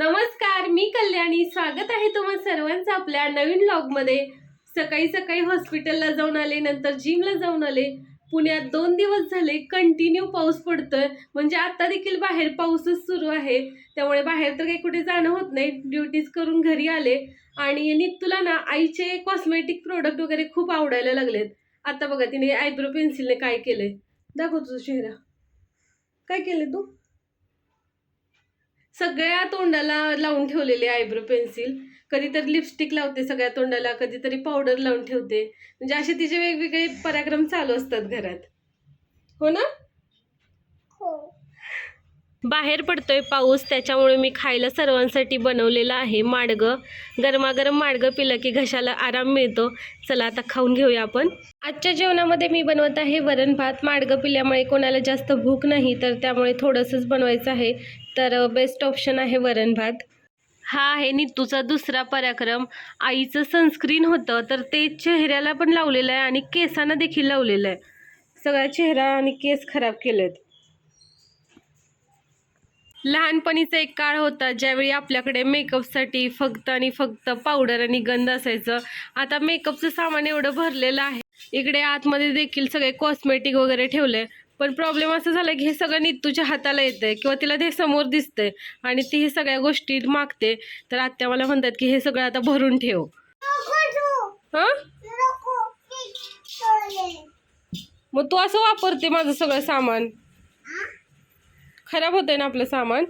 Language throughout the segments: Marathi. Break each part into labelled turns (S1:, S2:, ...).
S1: नमस्कार मी कल्याणी. स्वागत आहे तुम्हा सर्वांचं आपल्या नवीन मध्ये सकाळी सकाळी हॉस्पिटलला जाऊन आले नंतर जिमला जाऊन आले. पुण्यात दोन दिवस झाले कंटिन्यू पाऊस पडतोय. म्हणजे आता देखील बाहेर पाऊसच सुरू आहे. त्यामुळे बाहेर तर काही कुठे जाणं होत नाही. ड्युटीज करून घरी आले. आणि नित्तूला ना आईचे कॉस्मेटिक प्रोडक्ट वगैरे खूप आवडायला लागलेत. आता बघा तिने आयब्रो पेन्सिलने काय केलंय? दाखव तुझा चेहरा. काय केलं तू? सगळ्या तोंडाला लावून ठेवलेले आयब्रो पेन्सिल कधीतरी लिपस्टिक लावते सगळ्या तोंडाला कधीतरी पावडर लावून ठेवते. म्हणजे असे तिचे वेगवेगळे पराक्रम चालू असतात घरात. हो ना? बाहेर पडतोय पाऊस त्याच्यामुळे मी खायला सर्वांसाठी बनवलेलं आहे माडगं. गरमागरम माडगं पिलं की घशाला आराम मिळतो. चला आता खाऊन घेऊया आपण. आजच्या जेवणामध्ये मी बनवत आहे वरण भात. माडगं पिल्यामुळे कोणाला जास्त भूक नाही तर त्यामुळे थोडंसंच बनवायचं आहे. तर बेस्ट ऑप्शन आहे वरण भात. हा आहे नितूचा दुसरा पराक्रम. आईचं सनस्क्रीन होतं तर ते चेहऱ्याला पण लावलेलं आहे आणि केसांना देखील लावलेलं आहे. सगळा चेहरा आणि केस खराब केलेत. लहानपणीचा एक काळ होता ज्यावेळी आपल्याकडे मेकअपसाठी फक्त आणि फक्त पावडर आणि गंध असायचं. आता मेकअपचं सामान एवढं भरलेलं आहे. इकडे आतमध्ये देखील सगळे कॉस्मेटिक वगैरे ठेवले पण प्रॉब्लेम असं झाला की हे सगळं नीतूच्या हाताला येतंय किंवा तिला ते समोर दिसतंय आणि ती हे सगळ्या गोष्टी मागते. तर आत्या मला म्हणतात की हे सगळं आता भरून ठेव. हां? मग तू असं वापरते माझं सगळं सामान. खराब होतंय ना आपलं सामान?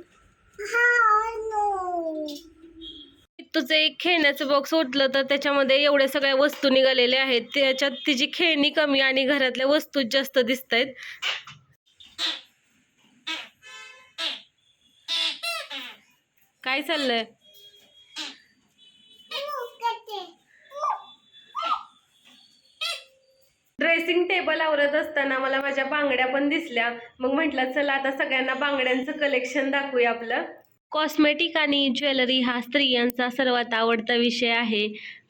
S1: तुझं एक खेळण्याचं बॉक्स उठलं तर त्याच्यामध्ये एवढ्या सगळ्या वस्तू निघालेल्या आहेत. त्याच्यात तिची खेळणी कमी आणि घरातल्या वस्तू जास्त दिसत आहेत काय चाललंय? ड्रेसिंग टेबल आवरत असताना मला माझ्या बांगड्या पण दिसल्या. मग म्हटलं चला आता सगळ्यांना बांगड्यांचं कलेक्शन दाखवूया आपलं. कॉस्मेटिक आणि ज्वेलरी हा स्त्रियांचा सर्वात आवडता विषय आहे.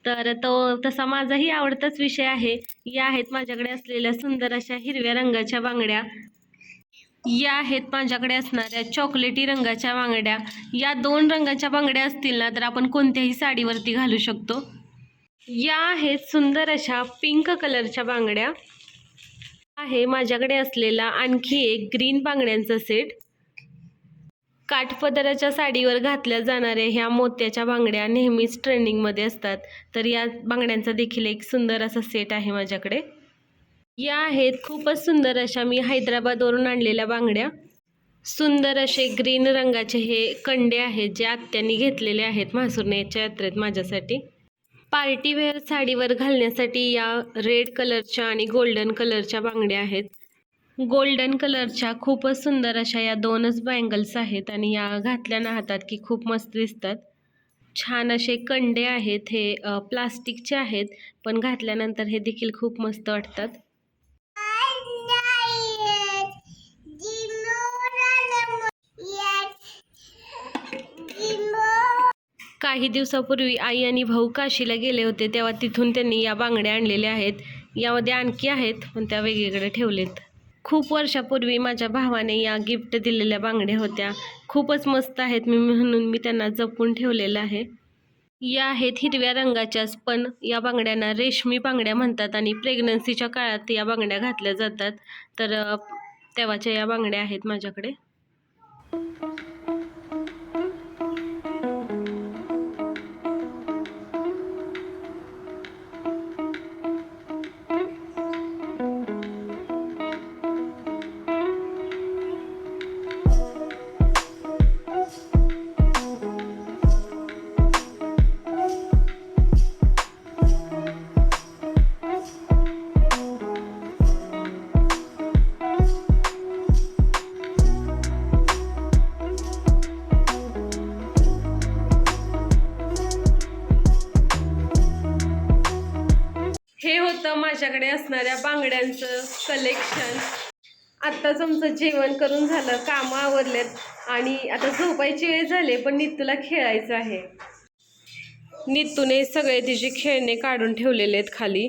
S1: तर तो तसा माझाही आवडताच विषय आहे. या आहेत माझ्याकडे असलेल्या सुंदर अशा हिरव्या रंगाच्या बांगड्या. या आहेत माझ्याकडे असणाऱ्या चॉकलेटी रंगाच्या बांगड्या. या दोन रंगाच्या बांगड्या असतील ना तर आपण कोणत्याही साडीवरती घालू शकतो. या आहेत सुंदर अशा पिंक कलरच्या बांगड्या. आहे माझ्याकडे असलेला आणखी एक ग्रीन बांगड्यांचा सेट काठपदराच्या साडीवर घातल्या जाणाऱ्या ह्या मोत्याच्या बांगड्या नेहमीच ट्रेंडिंगमध्ये असतात. तर या बांगड्यांचा देखील एक सुंदर असा सेट आहे माझ्याकडे. या आहेत खूपच सुंदर अशा मी हैदराबादवरून आणलेल्या बांगड्या. सुंदर असे ग्रीन रंगाचे हे कंडे आहेत जे आत्यांनी घेतलेले आहेत म्हासुरण्याच्या यात्रेत माझ्यासाठी. पार्टीवेअर साडीवर घालण्यासाठी या रेड कलरच्या आणि गोल्डन कलरच्या बांगड्या आहेत. गोल्डन कलरच्या खूपच सुंदर अशा या दोनच बँगल्स आहेत आणि या घातल्या ना हातात की खूप मस्त दिसतात. छान असे कंडे आहेत हे प्लास्टिकचे आहेत पण घातल्यानंतर हे देखील खूप मस्त वाटतात. काही दिवसापूर्वी आई आणि भाऊ काशीला गेले होते तेव्हा तिथून त्यांनी या बांगड्या आणलेल्या आहेत. यामध्ये आणखी आहेत पण त्या वेगळीकडे ठेवलेत. खूप वर्षापूर्वी माझ्या भावाने या गिफ्ट दिलेल्या बांगड्या होत्या. खूपच मस्त आहेत मी म्हणून मी त्यांना जपून ठेवलेलं आहे. या आहेत हिरव्या रंगाच्याच पण या बांगड्यांना रेशमी बांगड्या म्हणतात आणि प्रेग्नन्सीच्या काळात या बांगड्या घातल्या जातात. तर तेव्हाच्या या बांगड्या आहेत माझ्याकडे. माझ्याकडे असणाऱ्या बांगड्यांचं कलेक्शन आत्ताच आमचं जेवण करून झालं कामं आवरलेत. आणि आता झोपायची वेळ झाली पण नितूला खेळायचं आहे. नितूने सगळे तिचे खेळणे काढून ठेवलेले आहेत खाली.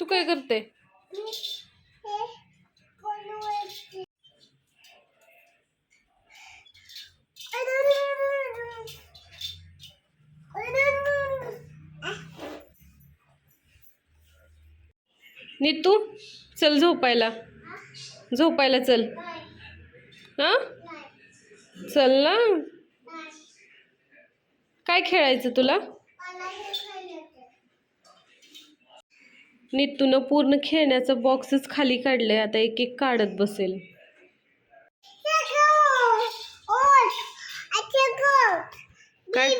S2: तू काय करते? नीतू चल झोपायला. झोपायला चल. हा? चल ना. काय खेळायचं तुला? नीतून पूर्ण खेळण्याचं बॉक्सच खाली काढलंय आता एक एक काढत बसेल काय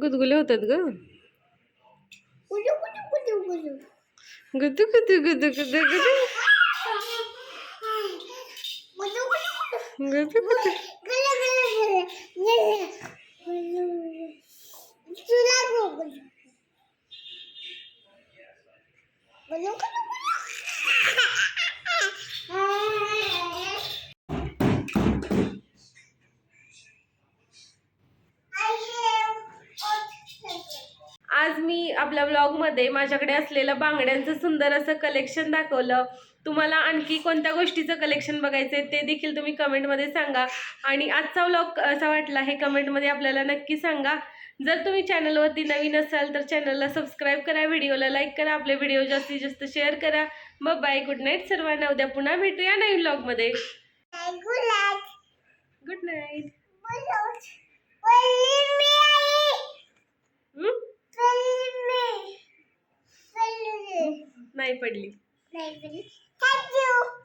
S2: गुदगुले होतात ग गुदू गुदू गुदू गुदू गुदू गुदू गुदू आपल्या ब्लॉगमध्ये माझ्याकडे असलेलं बांगड्यांचं सुंदर असं कलेक्शन दाखवलं. तुम्हाला आणखी कोणत्या गोष्टीचं कलेक्शन बघायचं आहे ते देखील तुम्ही कमेंटमध्ये सांगा. आणि आजचा ब्लॉग कसा वाटला हे कमेंटमध्ये आपल्याला नक्की सांगा. जर तुम्ही चॅनलवरती नवीन असाल तर चॅनलला सबस्क्राईब करा व्हिडिओला लाईक करा आपले व्हिडिओ जास्तीत जास्त शेअर करा. मग बाय गुड नाईट सर्वांना. उद्या पुन्हा भेटूया नवीन ब्लॉगमध्ये गुड नाईट नाही पडली.
S3: थँक्यू